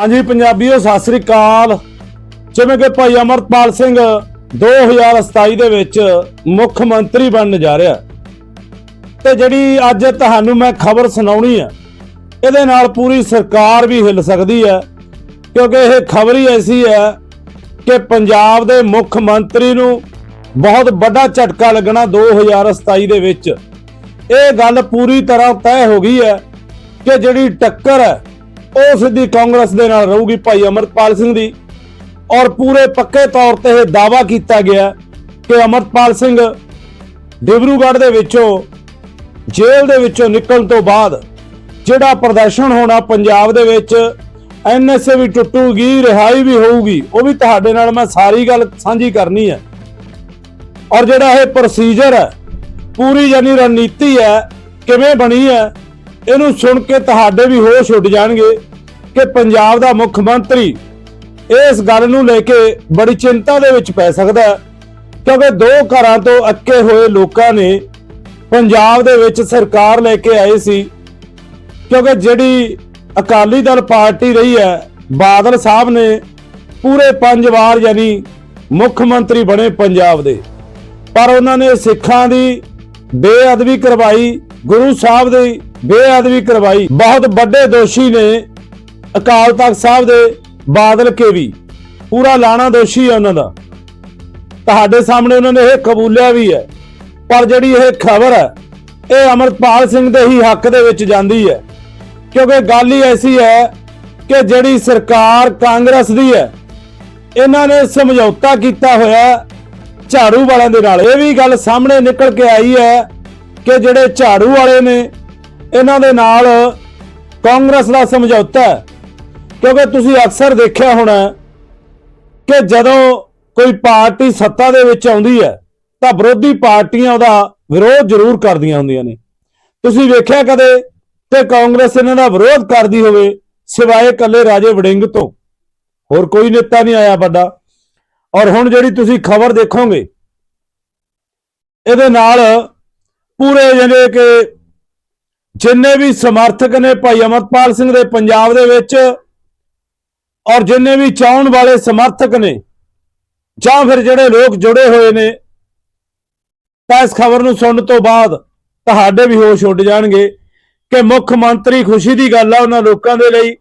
ਹਾਂਜੀ ਪੰਜਾਬੀਓ, ਸਤਿ ਸ੍ਰੀ ਅਕਾਲ। ਜਿਵੇਂ ਕਿ ਭਾਈ ਅਮਰਪਾਲ ਸਿੰਘ 2027 ਦੇ ਵਿੱਚ ਮੁੱਖ ਮੰਤਰੀ ਬਣਨ ਜਾ ਰਿਹਾ। ਤੇ ਜਿਹੜੀ ਅੱਜ ਤੁਹਾਨੂੰ ਮੈਂ ਖਬਰ ਸੁਣਾਉਣੀ ਹੈ ਇਹਦੇ ਨਾਲ ਪੂਰੀ ਸਰਕਾਰ ਵੀ ਹਿੱਲ ਸਕਦੀ ਹੈ ਕਿਉਂਕਿ ਇਹ ਖਬਰ ਹੀ ਐਸੀ ਹੈ ਕਿ ਪੰਜਾਬ ਦੇ ਮੁੱਖ ਮੰਤਰੀ ਨੂੰ ਬਹੁਤ ਵੱਡਾ ਝਟਕਾ ਲੱਗਣਾ 2027 ਦੇ ਵਿੱਚ। ਇਹ ਗੱਲ ਪੂਰੀ ਤਰ੍ਹਾਂ ਤੈਅ ਹੋ ਗਈ ਹੈ ਕਿ ਜਿਹੜੀ ਟੱਕਰ ਹੈ ਉਹ ਸਿੱਧੀ ਕਾਂਗਰਸ ਦੇ ਨਾਲ ਰਹੂਗੀ ਭਾਈ ਅਮਰਪਾਲ ਸਿੰਘ ਦੀ। ਔਰ ਪੂਰੇ ਪੱਕੇ ਤੌਰ ਤੇ ਇਹ ਦਾਵਾ ਕੀਤਾ ਗਿਆ ਕਿ ਅਮਰਪਾਲ ਸਿੰਘ ਡਿਬਰੂਗੜ੍ਹ ਦੇ ਵਿੱਚੋਂ ਜੇਲ੍ਹ ਦੇ ਵਿੱਚੋਂ ਨਿਕਲਣ ਤੋਂ ਬਾਅਦ ਜਿਹੜਾ ਪ੍ਰਦਰਸ਼ਨ ਹੋਣਾ ਪੰਜਾਬ ਦੇ ਵਿੱਚ ਐਨਐਸਏ ਵੀ ਟੁੱਟੂਗੀ, ਰਿਹਾਈ ਵੀ ਹੋਊਗੀ, ਉਹ ਵੀ ਤੁਹਾਡੇ ਨਾਲ ਮੈਂ ਸਾਰੀ ਗੱਲ ਸਾਂਝੀ ਕਰਨੀ ਹੈ। ਔਰ ਜਿਹੜਾ ਇਹ ਪ੍ਰੋਸੀਜਰ ਹੈ, ਪੂਰੀ ਜਾਨੀ ਰਣਨੀਤੀ ਹੈ, ਕਿਵੇਂ ਬਣੀ ਹੈ ਇਹਨੂੰ ਸੁਣ ਕੇ ਤੁਹਾਡੇ ਵੀ ਹੋਸ਼ ਉੱਡ ਜਾਣਗੇ ਕਿ ਪੰਜਾਬ ਦਾ ਮੁੱਖ ਮੰਤਰੀ ਇਸ ਗੱਲ ਨੂੰ ਲੈ ਕੇ ਬੜੀ ਚਿੰਤਾ ਦੇ ਵਿੱਚ ਪੈ ਸਕਦਾ ਹੈ, ਕਿਉਂਕਿ ਦੋ ਘਰਾਂ ਤੋਂ ਅੱਕੇ ਹੋਏ ਲੋਕਾਂ ਨੇ ਪੰਜਾਬ ਦੇ ਵਿੱਚ ਸਰਕਾਰ ਲੈ ਕੇ ਆਏ ਸੀ, ਕਿਉਂਕਿ ਜਿਹੜੀ ਅਕਾਲੀ ਦਲ ਪਾਰਟੀ ਰਹੀ ਹੈ, ਬਾਦਲ ਸਾਹਿਬ ਨੇ ਪੂਰੇ ਪੰਜ ਵਾਰ ਯਾਨੀ ਮੁੱਖ ਮੰਤਰੀ ਬਣੇ ਪੰਜਾਬ ਦੇ। ਪਰ ਉਹਨਾਂ ਨੇ ਸਿੱਖਾਂ ਦੀ ਬੇਅਦਬੀ ਕਰਵਾਈ ਗੁਰੂ ਸਾਹਿਬ ਦੀ ਬੇਅਦਬੀ ਕਰਵਾਈ। ਬਹੁਤ ਵੱਡੇ ਦੋਸ਼ੀ ਨੇ ਅਕਾਲ ਤਖਤ ਸਾਹਿਬ ਦੇ ਬਾਦਲ ਕੇ ਵੀ। ਪੂਰਾ ਲਾਣਾ ਦੋਸ਼ੀ ਹੈ ਉਹਨਾਂ ਦਾ। ਤੁਹਾਡੇ ਸਾਹਮਣੇ ਉਹਨਾਂ ਨੇ ਇਹ ਕਬੂਲਿਆ ਵੀ ਹੈ। ਪਰ ਜਿਹੜੀ ਇਹ ਖਬਰ ਹੈ, ਇਹ ਅਮਰਪਾਲ ਸਿੰਘ ਦੇ ਹੀ ਹੱਕ ਦੇ ਵਿੱਚ ਜਾਂਦੀ ਹੈ। ਕਿਉਂਕਿ ਗੱਲ ਹੀ ਐਸੀ ਹੈ ਕਿ ਜਿਹੜੀ ਸਰਕਾਰ ਕਾਂਗਰਸ ਦੀ ਹੈ, ਇਹਨਾਂ ਨੇ ਸਮਝੌਤਾ ਕੀਤਾ ਹੋਇਆ ਝਾੜੂ ਵਾਲਿਆਂ ਦੇ ਨਾਲ। ਇਹ ਵੀ ਗੱਲ ਸਾਹਮਣੇ ਨਿਕਲ ਕੇ ਆਈ ਹੈ ਕਿ ਜਿਹੜੇ ਝਾੜੂ ਵਾਲੇ ਨੇ, ਇਹਨਾਂ ਦੇ ਨਾਲ ਕਾਂਗਰਸ ਦਾ ਸਮਝੌਤਾ ਹੈ। ਕਿਉਂਕਿ ਤੁਸੀਂ ਅਕਸਰ ਦੇਖਿਆ ਹੋਣਾ ਕਿ ਜਦੋਂ ਕੋਈ ਪਾਰਟੀ ਸੱਤਾ ਦੇ ਵਿੱਚ ਆਉਂਦੀ ਹੈ, ਤਾਂ ਵਿਰੋਧੀ ਪਾਰਟੀਆਂ ਉਹਦਾ ਵਿਰੋਧ ਜ਼ਰੂਰ ਕਰਦੀਆਂ ਹੁੰਦੀਆਂ ਨੇ। ਤੁਸੀਂ ਵੇਖਿਆ ਕਦੇ ਕਿ ਕਾਂਗਰਸ ਇਹਨਾਂ ਦਾ ਵਿਰੋਧ ਕਰਦੀ ਹੋਵੇ ਸਿਵਾਏ ਇਕੱਲੇ ਰਾਜੇ ਵੜਿੰਗ ਤੋਂ? ਹੋਰ ਕੋਈ ਨੇਤਾ ਨਹੀਂ ਆਇਆ ਵੱਡਾ। ਔਰ ਹੁਣ ਜਿਹੜੀ ਤੁਸੀਂ ਖਬਰ ਦੇਖੋਗੇ, ਇਹਦੇ ਨਾਲ ਪੂਰੇ ਜਿਹੜੇ ਕਿ ਜਿੰਨੇ ਵੀ ਸਮਰਥਕ ਨੇ ਭਾਈ ਅਮਰਪਾਲ ਸਿੰਘ ਦੇ ਪੰਜਾਬ ਦੇ ਵਿੱਚ ਔਰ ਜਿੰਨੇ ਵੀ ਚਾਹਣ ਵਾਲੇ ਸਮਰਥਕ ਨੇ ਜਾਂ ਫਿਰ ਜਿਹੜੇ ਲੋਕ ਜੁੜੇ ਹੋਏ ਨੇ, ਤਾਂ ਇਸ ਖਬਰ ਨੂੰ ਸੁਣਨ ਤੋਂ ਬਾਅਦ ਤੁਹਾਡੇ ਵੀ ਹੋਸ਼ ਉੱਡ ਜਾਣਗੇ ਕਿ ਮੁੱਖ ਮੰਤਰੀ ਖੁਸ਼ੀ ਦੀ ਗੱਲ ਆ ਉਹਨਾਂ ਲੋਕਾਂ ਦੇ ਲਈ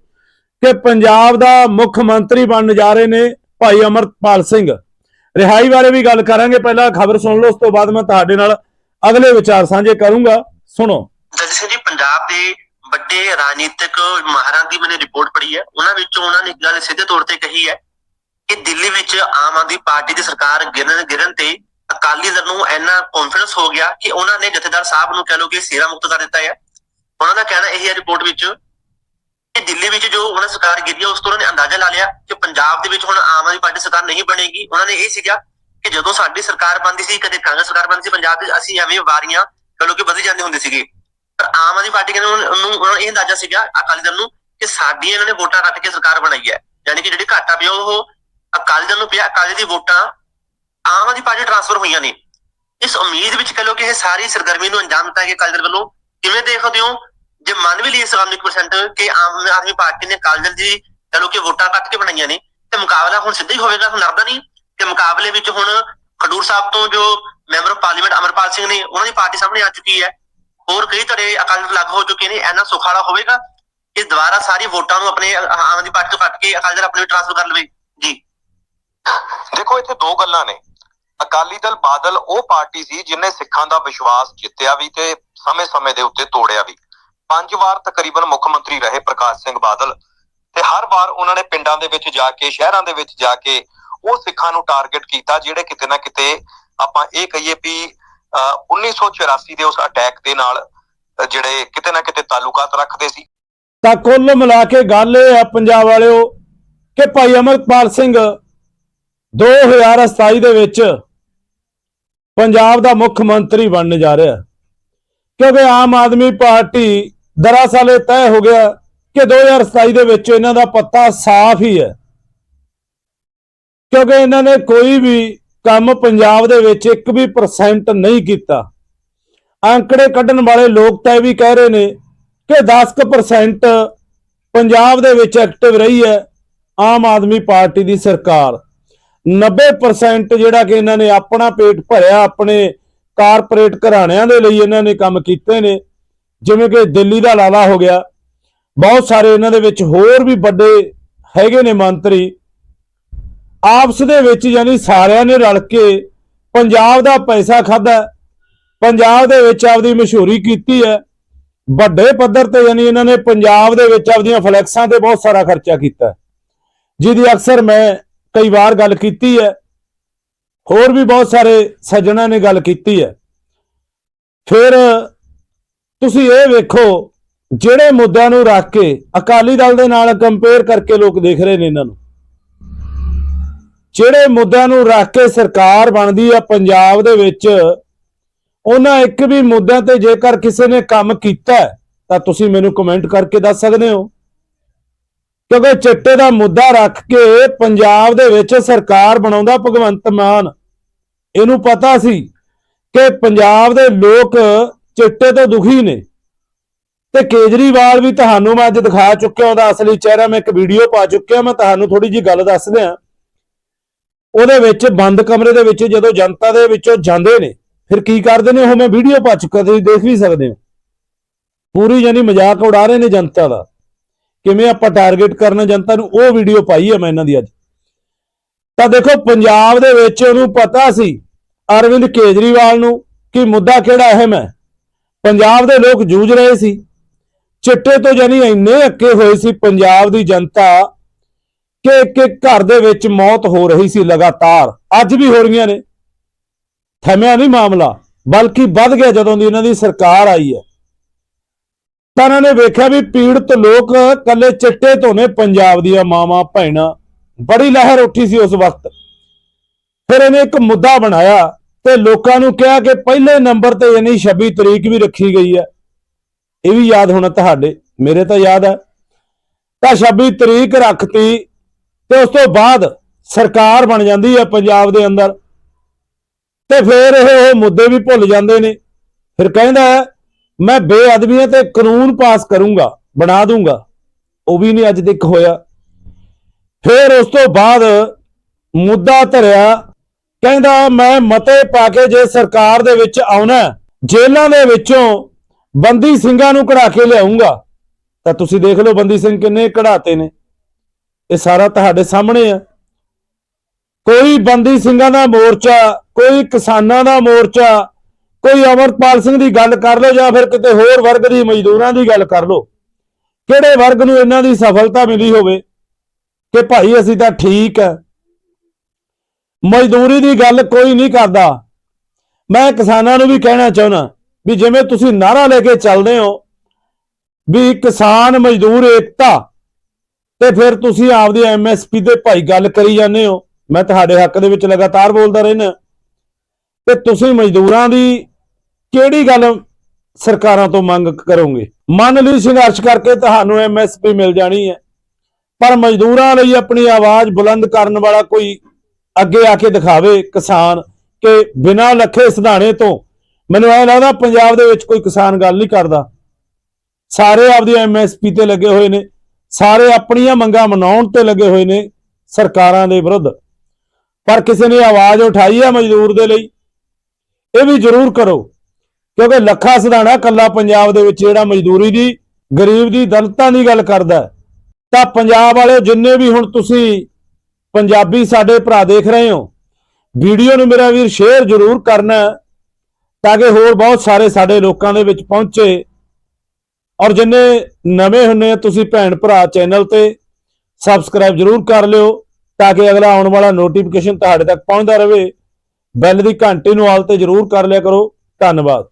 ਕਿ ਪੰਜਾਬ ਦਾ ਮੁੱਖ ਮੰਤਰੀ ਬਣਨ ਜਾ ਰਹੇ ਨੇ ਭਾਈ ਅਮਰਪਾਲ ਸਿੰਘ। ਰਿਹਾਈ ਬਾਰੇ ਵੀ ਗੱਲ ਕਰਾਂਗੇ, ਪਹਿਲਾਂ ਖਬਰ ਸੁਣ ਲਓ, ਉਸ ਤੋਂ ਬਾਅਦ ਮੈਂ ਤੁਹਾਡੇ ਨਾਲ ਅਗਲੇ ਵਿਚਾਰ ਸਾਂਝੇ ਕਰੂੰਗਾ। ਸੁਣੋ। ਜੱਜ ਸਿੰਘ ਜੀ, ਪੰਜਾਬ ਦੇ ਵੱਡੇ ਰਾਜਨੀਤਿਕ ਮਾਹਰਾਂ ਦੀ ਮੈंने ਰਿਪੋਰਟ ਪੜ੍ਹੀ ਹੈ। ਉਹਨਾਂ ਵਿੱਚੋਂ ਉਹਨਾਂ ਨੇ ਇੱਕ ਗੱਲ ਸਿੱਧੇ ਤੌਰ ਤੇ ਕਹੀ ਹੈ ਕਿ ਦਿੱਲੀ ਵਿੱਚ ਆਮ ਆਦਮੀ ਪਾਰਟੀ ਦੀ ਸਰਕਾਰ ਗਿਰਨ ਗਿਰਨ ਤੇ ਅਕਾਲੀ ਦਲ ਨੂੰ ਇੰਨਾ ਕੌਨਫੀਡੈਂਸ ਹੋ ਗਿਆ ਕਿ ਉਹਨਾਂ ਨੇ ਜਥੇਦਾਰ ਸਾਹਿਬ ਨੂੰ ਕਹਿ ਲੋ ਕਿ ਸੇਰਾ ਮੁਕਤ ਕਰ ਦਿੱਤਾ ਹੈ। ਉਹਨਾਂ ਦਾ ਕਹਿਣਾ ਇਹ ਹੈ ਰਿਪੋਰਟ ਵਿੱਚ ਕਿ ਦਿੱਲੀ ਵਿੱਚ ਜੋ ਉਹਨਾਂ ਸਰਕਾਰ ਗਿਰੀ ਹੈ, ਉਸ ਤੋਂ ਉਹਨਾਂ ਨੇ ਅੰਦਾਜ਼ਾ ਲਾ ਲਿਆ ਕਿ ਪੰਜਾਬ ਦੇ ਵਿੱਚ ਹੁਣ ਆਮ ਆਦਮੀ ਪਾਰਟੀ ਸਰਕਾਰ ਨਹੀਂ ਬਣੇਗੀ। ਉਹਨਾਂ ਨੇ ਇਹ ਸੀਗਾ ਕਿ ਜਦੋਂ ਸਾਡੀ ਸਰਕਾਰ ਬਣਦੀ ਸੀ, ਕਦੇ ਕਾਂਗਰਸ ਸਰਕਾਰ ਬਣਦੀ ਸੀ, ਪੰਜਾਬ ਦੇ ਅਸੀਂ ਐਵੇਂ ਵਾਰੀਆਂ ਕਹ ਲੋ ਕਿ ਵਧੀ ਜਾਂਦੇ ਹੁੰਦੇ ਸੀਗੇ। ਪਰ ਆਮ ਆਦਮੀ ਪਾਰਟੀ ਕਹਿੰਦੇ ਉਹਨੂੰ ਉਹਨਾਂ ਨੂੰ ਇਹ ਅੰਦਾਜ਼ਾ ਸੀਗਾ ਅਕਾਲੀ ਦਲ ਨੂੰ ਕਿ ਸਾਡੀ ਇਹਨਾਂ ਨੇ ਵੋਟਾਂ ਕੱਟ ਕੇ ਸਰਕਾਰ ਬਣਾਈ ਹੈ। ਯਾਨੀ ਕਿ ਜਿਹੜੀ ਘਾਟਾ ਪਿਆ ਉਹ ਅਕਾਲੀ ਦਲ ਨੂੰ ਪਿਆ, ਅਕਾਲੀ ਦੀ ਵੋਟਾਂ ਆਮ ਆਦਮੀ ਪਾਰਟੀ ਟ੍ਰਾਂਸਫਰ ਹੋਈਆਂ ਨੇ। ਇਸ ਉਮੀਦ ਵਿੱਚ ਕਹ ਲੋ ਕਿ ਇਹ ਸਾਰੀ ਸਰਗਰਮੀ ਨੂੰ ਅੰਜਾਮ ਦਿੱਤਾ ਗਿਆ ਅਕਾਲੀ ਦਲ ਵੱਲੋਂ ਕਿਵੇਂ ਦੇਖਦੇ ਹੋ? ਜੇ ਮੰਨ ਵੀ ਲਈ ਇਸ ਗੱਲ ਨੂੰ 1% ਕਿ ਆਮ ਆਦਮੀ ਪਾਰਟੀ ਨੇ ਅਕਾਲੀ ਦਲ ਦੀ ਕਹ ਲੋ ਕਿ ਵੋਟਾਂ ਕੱਟ ਕੇ ਬਣਾਈਆਂ ਨੇ, ਤੇ ਮੁਕਾਬਲਾ ਹੁਣ ਸਿੱਧਾ ਹੀ ਹੋਵੇਗਾ, ਹੁਣ ਨਰਦਾ ਨਹੀਂ। ਤੇ ਵਿੱਚ ਹੁਣ ਖਡੂਰ ਸਾਹਿਬ ਤੋਂ ਜੋ ਮੈਂਬਰ ਪਾਰਲੀਮੈਂਟ ਅਮਰਪਾਲ ਸਿੰਘ ਨੇ, ਉਹਨਾਂ ਦੀ ਪਾਰਟੀ ਸਾਹਮਣੇ ਆ ਚੁੱਕੀ ਹੈ। ਹੋਰ ਕਈ ਧੜੇ ਅਕਾਲੀ ਦਲ ਲੱਗ ਹੋ ਚੁੱਕੇ ਨੇ ਐਨਾ ਸੁਖਾਲਾ ਹੋਵੇਗਾ ਕਿ ਦੁਬਾਰਾ ਸਾਰੀ ਵੋਟਾਂ ਨੂੰ ਆਪਣੇ ਆਮ ਆਦਮੀ ਪਾਰਟੀ ਤੋਂ ਕੱਟ ਕੇ ਅਕਾਲੀ ਦਲ ਆਪਣੇ ਟ੍ਰਾਂਸਫਰ ਕਰ ਲਵੇ। ਜੀ। ਦੇਖੋ, ਇੱਥੇ ਦੋ ਗੱਲਾਂ ਨੇ। ਅਕਾਲੀ ਦਲ ਬਾਦਲ, ਉਹ ਪਾਰਟੀ ਸੀ ਜਿਨੇ ਸਿੱਖਾਂ ਦਾ ਵਿਸ਼ਵਾਸ ਜਿੱਤਿਆ ਵੀ ਤੇ ਸਮੇਂ-ਸਮੇਂ ਦੇ ਉੱਤੇ ਤੋੜਿਆ ਵੀ। ਪੰਜ ਵਾਰ ਤਕਰੀਬਨ ਮੁੱਖ ਮੰਤਰੀ ਰਹੇ ਪ੍ਰਕਾਸ਼ ਸਿੰਘ ਬਾਦਲ ਤੇ ਹਰ ਵਾਰ ਉਹਨਾਂ ਨੇ ਪਿੰਡਾਂ ਦੇ ਵਿੱਚ ਜਾ ਕੇ, ਸ਼ਹਿਰਾਂ ਦੇ ਵਿੱਚ ਜਾ ਕੇ ਉਹ ਸਿੱਖਾਂ ਨੂੰ ਟਾਰਗੇਟ ਕੀਤਾ ਜਿਹੜੇ ਕਿਤੇ ਨਾ ਕਿਤੇ ਆਪਾਂ ਇਹ ਕਹੀਏ ਵੀ 1984 ਦੇ ਉਸ ਅਟੈਕ ਦੇ ਨਾਲ ਜਿਹੜੇ ਕਿਤੇ ਨਾ ਕਿਤੇ ਤਾਲੁਕਾਤ ਰੱਖਦੇ ਸੀ। ਤਾਂ ਕੁੱਲ ਮਿਲਾ ਕੇ ਗੱਲ ਇਹ ਹੈ ਪੰਜਾਬ ਵਾਲਿਓ ਕਿ ਭਾਈ ਅਮਰਪਾਲ ਸਿੰਘ 2027 ਦੇ ਵਿੱਚ ਪੰਜਾਬ ਦਾ ਮੁੱਖ ਮੰਤਰੀ ਬਣਨ ਜਾ ਰਿਹਾ। ਕਿਉਂਕਿ ਆਮ ਆਦਮੀ ਪਾਰਟੀ ਦਰਅਸਲ ਇਹ ਤੈਅ ਹੋ ਗਿਆ ਕਿ 2027 ਦੇ ਵਿੱਚ ਇਹਨਾਂ ਦਾ ਪੱਤਾ ਸਾਫ਼ ਹੀ ਹੈ। ਕਿਉਂਕਿ ਇਹਨਾਂ ਨੇ ਕੋਈ ਵੀ ਕੰਮ ਪੰਜਾਬ ਦੇ ਵਿੱਚ 1 ਵੀ ਪਰਸੈਂਟ ਨਹੀਂ ਕੀਤਾ। ਅੰਕੜੇ ਕੱਢਣ ਵਾਲੇ ਲੋਕ ਤਾਂ ਇਹ ਵੀ ਕਹਿ ਰਹੇ ਨੇ ਕਿ 10% ਪੰਜਾਬ ਦੇ ਵਿੱਚ ਐਕਟਿਵ ਰਹੀ ਹੈ ਆਮ ਆਦਮੀ ਪਾਰਟੀ ਦੀ ਸਰਕਾਰ। 90% ਜਿਹੜਾ ਕਿ ਇਹਨਾਂ ਨੇ ਆਪਣਾ ਪੇਟ ਭਰਿਆ ਆਪਣੇ ਕਾਰਪੋਰੇਟ ਘਰਾਣਿਆਂ ਦੇ ਲਈ ਇਹਨਾਂ ਨੇ ਕੰਮ ਕੀਤੇ ਨੇ, ਜਿਵੇਂ ਕਿ ਦਿੱਲੀ ਦਾ ਲਾਲਾ ਹੋ ਗਿਆ। ਬਹੁਤ ਸਾਰੇ ਇਹਨਾਂ ਦੇ ਵਿੱਚ ਹੋਰ ਵੀ ਵੱਡੇ ਹੈਗੇ ਨੇ ਮੰਤਰੀ। ਆਪਸ ਦੇ ਵਿੱਚ ਯਾਨੀ ਸਾਰਿਆਂ ਨੇ ਰਲ ਕੇ ਪੰਜਾਬ ਦਾ ਪੈਸਾ ਖਾਦਾ ਪੰਜਾਬ ਦੇ ਵਿੱਚ ਆਪਦੀ ਮਸ਼ਹੂਰੀ ਕੀਤੀ ਹੈ। ਵੱਡੇ ਪੱਧਰ ਤੇ ਯਾਨੀ ਇਹਨਾਂ ਨੇ ਪੰਜਾਬ ਦੇ ਵਿੱਚ ਆਪਦੀਆਂ ਫਲੈਕਸਾਂ ਤੇ ਬਹੁਤ ਸਾਰਾ ਖਰਚਾ ਕੀਤਾ ਜਿਹਦੀ ਅਕਸਰ ਮੈਂ ਕਈ ਵਾਰ ਗੱਲ ਕੀਤੀ ਹੈ। ਹੋਰ ਵੀ ਬਹੁਤ ਸਾਰੇ ਸੱਜਣਾ ਨੇ ਗੱਲ ਕੀਤੀ ਹੈ। ਫਿਰ ਤੁਸੀਂ ਇਹ ਵੇਖੋ, ਜਿਹੜੇ ਮੁੱਦਿਆਂ ਨੂੰ ਰੱਖ ਕੇ ਅਕਾਲੀ ਦਲ ਦੇ ਨਾਲ ਕੰਪੇਅਰ ਕਰਕੇ ਲੋਕ ਦੇਖ ਰਹੇ ਨੇ ਇਹਨਾਂ ਨੂੰ। ਜਿਹੜੇ ਮੁੱਦਿਆਂ ਨੂੰ ਰੱਖ ਕੇ ਸਰਕਾਰ ਬਣਦੀ ਆ ਪੰਜਾਬ ਦੇ ਵਿੱਚ, ਉਹਨਾਂ ਇੱਕ ਵੀ ਮੁੱਦਿਆਂ ਤੇ ਜੇਕਰ ਕਿਸੇ ਨੇ ਕੰਮ ਕੀਤਾ ਤਾਂ ਤੁਸੀਂ ਮੈਨੂੰ ਕਮੈਂਟ ਕਰਕੇ ਦੱਸ ਸਕਦੇ ਹੋ। ਕਿਉਂਕਿ ਚਿੱਟੇ ਦਾ ਮੁੱਦਾ ਰੱਖ ਕੇ ਪੰਜਾਬ ਦੇ ਵਿੱਚ ਸਰਕਾਰ ਬਣਾਉਂਦਾ ਭਗਵੰਤ ਮਾਨ, ਇਹਨੂੰ ਪਤਾ ਸੀ ਕਿ ਪੰਜਾਬ ਦੇ ਲੋਕ ਚਿੱਟੇ ਤੋਂ ਦੁਖੀ ਨੇ। ਤੇ ਕੇਜਰੀਵਾਲ ਵੀ ਤੁਹਾਨੂੰ ਮੈਂ ਅੱਜ ਦਿਖਾ ਚੁੱਕਿਆ, ਉਹਦਾ ਅਸਲੀ ਚਿਹਰਾ ਮੈਂ ਇੱਕ ਵੀਡੀਓ ਪਾ ਚੁੱਕਿਆ, ਮੈਂ ਤੁਹਾਨੂੰ ਥੋੜੀ ਜੀ ਗੱਲ ਦੱਸ ਦਿਆਂ। ਉਹਦੇ ਵਿੱਚ ਬੰਦ ਕਮਰੇ ਦੇ ਵਿੱਚ ਜਦੋਂ ਜਨਤਾ ਦੇ ਵਿੱਚੋਂ ਜਾਂਦੇ ਨੇ, ਫਿਰ ਕੀ ਕਰਦੇ ਨੇ ਉਹ ਮੈਂ ਵੀਡੀਓ ਪਾ ਚੁੱਕਾ, ਤੁਸੀਂ ਦੇਖ ਵੀ ਸਕਦੇ ਹੋ। ਪੂਰੀ ਯਾਨੀ ਮਜ਼ਾਕ ਉਡਾ ਰਹੇ ਨੇ ਜਨਤਾ ਦਾ। ਕਿਵੇਂ ਆਪਾਂ ਟਾਰਗੇਟ ਕਰਨਾ ਜਨਤਾ ਨੂੰ, ਉਹ ਵੀਡੀਓ ਪਾਈ ਹੈ ਮੈਂ ਇਹਨਾਂ ਦੀ ਅੱਜ। ਤਾਂ ਦੇਖੋ, ਪੰਜਾਬ ਦੇ ਵਿੱਚ ਉਹਨੂੰ ਪਤਾ ਸੀ ਅਰਵਿੰਦ ਕੇਜਰੀਵਾਲ ਨੂੰ ਕਿ ਮੁੱਦਾ ਕਿਹੜਾ ਅਹਿਮ ਹੈ। ਪੰਜਾਬ ਦੇ ਲੋਕ ਜੂਝ ਰਹੇ ਸੀ। ਚਿੱਟੇ ਤੋਂ ਯਾਨੀ ਇੰਨੇ ਅੱਕੇ ਹੋਏ ਸੀ ਪੰਜਾਬ ਦੀ ਜਨਤਾ ਕਿ ਇੱਕ ਇੱਕ ਘਰ ਦੇ ਵਿੱਚ ਮੌਤ ਹੋ ਰਹੀ ਸੀ ਲਗਾਤਾਰ। ਅੱਜ ਵੀ ਹੋ ਰਹੀਆਂ ਨੇ। ਥਮਿਆ ਨਹੀਂ ਮਾਮਲਾ, ਬਲਕਿ ਵੱਧ ਗਿਆ ਜਦੋਂ ਦੀ ਇਹਨਾਂ ਦੀ ਸਰਕਾਰ ਆਈ ਹੈ। ਤਾਂ ਇਹਨਾਂ ਨੇ ਵੇਖਿਆ ਵੀ ਪੀੜਤ ਲੋਕ ਕੱਲੇ ਚਿੱਟੇ ਤੋਂ ਨੇ ਪੰਜਾਬ ਦੀਆਂ ਮਾਵਾਂ, ਭੈਣਾਂ। ਬੜੀ ਲਹਿਰ ਉੱਠੀ ਸੀ ਉਸ ਵਕਤ। ਫਿਰ ਇਹਨੇ ਇੱਕ ਮੁੱਦਾ ਬਣਾਇਆ ਤੇ ਲੋਕਾਂ ਨੂੰ ਕਿਹਾ ਕਿ ਪਹਿਲੇ ਨੰਬਰ ਤੇ ਯਾਨੀ 26 ਤਰੀਕ ਵੀ ਰੱਖੀ ਗਈ ਹੈ। ਇਹ ਵੀ ਯਾਦ ਹੋਣਾ ਤੁਹਾਡੇ, ਮੇਰੇ ਤਾਂ ਯਾਦ ਹੈ। ਤਾਂ 26 ਤਰੀਕ ਰੱਖਤੀ ਤੇ ਉਸ ਤੋਂ ਬਾਅਦ ਸਰਕਾਰ ਬਣ ਜਾਂਦੀ ਹੈ ਪੰਜਾਬ ਦੇ ਅੰਦਰ। ਤੇ ਫਿਰ ਇਹ ਉਹ ਮੁੱਦੇ ਵੀ ਭੁੱਲ ਜਾਂਦੇ ਨੇ। ਫਿਰ ਕਹਿੰਦਾ ਮੈਂ ਬੇਅਦਬੀਆਂ ਤੇ ਕਾਨੂੰਨ ਪਾਸ ਕਰੂੰਗਾ ਬਣਾ ਦੂੰਗਾ। ਉਹ ਵੀ ਨਹੀਂ ਅੱਜ ਤੱਕ ਹੋਇਆ। ਫਿਰ ਉਸ ਤੋਂ ਬਾਅਦ ਮੁੱਦਾ ਧਰਿਆ ਕਹਿੰਦਾ ਮੈਂ ਮਤੇ ਪਾ ਕੇ ਜੇ ਸਰਕਾਰ ਦੇ ਵਿੱਚ ਆਉਣਾ ਹੈ, ਜੇਲ੍ਹਾਂ ਦੇ ਵਿੱਚੋਂ ਬੰਦੀ ਸਿੰਘਾਂ ਨੂੰ ਕਢਾ ਕੇ ਲਿਆਉਂਗਾ। ਤਾਂ ਤੁਸੀਂ ਦੇਖ ਲਓ ਬੰਦੀ ਸਿੰਘ ਕਿੰਨੇ ਕਢਾਤੇ ਨੇ। ਇਹ ਸਾਰਾ ਤੁਹਾਡੇ ਸਾਹਮਣੇ ਆ। ਕੋਈ ਬੰਦੀ ਸਿੰਘਾਂ ਦਾ ਮੋਰਚਾ, ਕੋਈ ਕਿਸਾਨਾਂ ਦਾ ਮੋਰਚਾ, ਕੋਈ ਅਮਰਪਾਲ ਸਿੰਘ ਦੀ ਗੱਲ ਕਰ ਲਓ ਜਾਂ ਫਿਰ ਕਿਤੇ ਹੋਰ ਵਰਗ ਦੀ, ਮਜ਼ਦੂਰਾਂ ਦੀ ਗੱਲ ਕਰ ਲਓ। ਕਿਹੜੇ ਵਰਗ ਨੂੰ ਇਹਨਾਂ ਦੀ ਸਫਲਤਾ ਮਿਲੀ ਹੋਵੇ ਕਿ ਭਾਈ ਅਸੀਂ ਤਾਂ ਠੀਕ ਹੈ ਮਜ਼ਦੂਰੀ ਦੀ ਗੱਲ ਕੋਈ ਨਹੀਂ ਕਰਦਾ। ਮੈਂ ਕਿਸਾਨਾਂ ਨੂੰ ਵੀ ਕਹਿਣਾ ਚਾਹੁੰਦਾ ਵੀ ਜਿਵੇਂ ਤੁਸੀਂ ਨਾਰਾ ਲੈ ਕੇ ਚੱਲਦੇ ਹੋ ਵੀ ਕਿਸਾਨ ਮਜ਼ਦੂਰ ਏਕਤਾ ਤੇ ਫਿਰ ਤੁਸੀਂ ਆਪਦੀ ਐਮਐਸਪੀ ਦੇ ਭਾਈ ਗੱਲ ਕਰੀ ਜਾਂਦੇ ਹੋ। ਮੈਂ ਤੁਹਾਡੇ ਹੱਕ ਦੇ ਵਿੱਚ ਲਗਾਤਾਰ ਬੋਲਦਾ ਰਹਿਣਾ ਤੇ ਤੁਸੀਂ ਮਜ਼ਦੂਰਾਂ ਦੀ ਕਿਹੜੀ ਗੱਲ ਸਰਕਾਰਾਂ ਤੋਂ ਮੰਗ ਕਰੋਗੇ? ਮੰਨ ਲਈ ਸੰਘਰਸ਼ ਕਰਕੇ ਤੁਹਾਨੂੰ ਐਮਐਸਪੀ ਮਿਲ ਜਾਣੀ ਹੈ। ਪਰ ਮਜ਼ਦੂਰਾਂ ਲਈ ਆਪਣੀ ਆਵਾਜ਼ ਬੁਲੰਦ ਕਰਨ ਵਾਲਾ ਕੋਈ ਅੱਗੇ ਆ ਕੇ ਦਿਖਾਵੇ ਕਿਸਾਨ ਕਿ ਬਿਨਾਂ ਲੱਖੇ ਸਿਧਾਣੇ ਤੋਂ ਮੈਨੂੰ ਐ ਲੱਗਦਾ ਪੰਜਾਬ ਦੇ ਵਿੱਚ ਕੋਈ ਕਿਸਾਨ ਗੱਲ ਨਹੀਂ ਕਰਦਾ। ਸਾਰੇ ਆਪਦੀ ਐਮਐਸਪੀ ਤੇ ਲੱਗੇ ਹੋਏ ਨੇ। ਸਾਰੇ ਆਪਣੀਆਂ ਮੰਗਾਂ ਮਨਾਉਣ ਤੇ ਲੱਗੇ ਹੋਏ ਨੇ ਸਰਕਾਰਾਂ ਦੇ ਵਿਰੁੱਧ। ਪਰ ਕਿਸੇ ਨੇ ਆਵਾਜ਼ ਉਠਾਈ ਹੈ ਮਜ਼ਦੂਰ ਦੇ ਲਈ, ਇਹ ਵੀ ਜ਼ਰੂਰ ਕਰੋ, ਕਿਉਂਕਿ ਲੱਖਾ ਸਿਧਾਣਾ ਕੱਲਾ ਪੰਜਾਬ ਦੇ ਵਿੱਚ ਜਿਹੜਾ ਮਜ਼ਦੂਰੀ ਦੀ, ਗਰੀਬ ਦੀ, ਦਲਤਾਂ ਦੀ ਗੱਲ ਕਰਦਾ ਤਾਂ ਪੰਜਾਬ ਵਾਲੇ ਜਿੰਨੇ ਵੀ ਹੁਣ ਤੁਸੀਂ ਪੰਜਾਬੀ ਸਾਡੇ ਭਰਾ ਦੇਖ ਰਹੇ ਹੋ, ਵੀਡੀਓ ਨੂੰ ਮੇਰਾ ਵੀਰ ਸ਼ੇਅਰ ਜ਼ਰੂਰ ਕਰਨਾ ਤਾਂ ਕਿ ਹੋਰ ਬਹੁਤ ਸਾਰੇ ਸਾਡੇ ਲੋਕਾਂ ਦੇ ਵਿੱਚ ਪਹੁੰਚੇ ਔਰ ਜਿੰਨੇ ਨਵੇਂ ਹੁੰਨੇ ਆ, ਤੁਸੀਂ ਭੈਣ ਭਰਾ ਚੈਨਲ ਤੇ ਸਬਸਕ੍ਰਾਈਬ ਜ਼ਰੂਰ ਕਰ ਲਿਓ ਤਾਂ ਕਿ ਅਗਲਾ ਆਉਣ ਵਾਲਾ ਨੋਟੀਫਿਕੇਸ਼ਨ ਤੁਹਾਡੇ ਤੱਕ ਪਹੁੰਚਦਾ ਰਹੇ। ਬੈਲ ਦੀ ਘੰਟੀ ਨੂੰ ਆਲ ਤੇ ਜ਼ਰੂਰ ਕਰ ਲਿਆ ਕਰੋ। ਧੰਨਵਾਦ।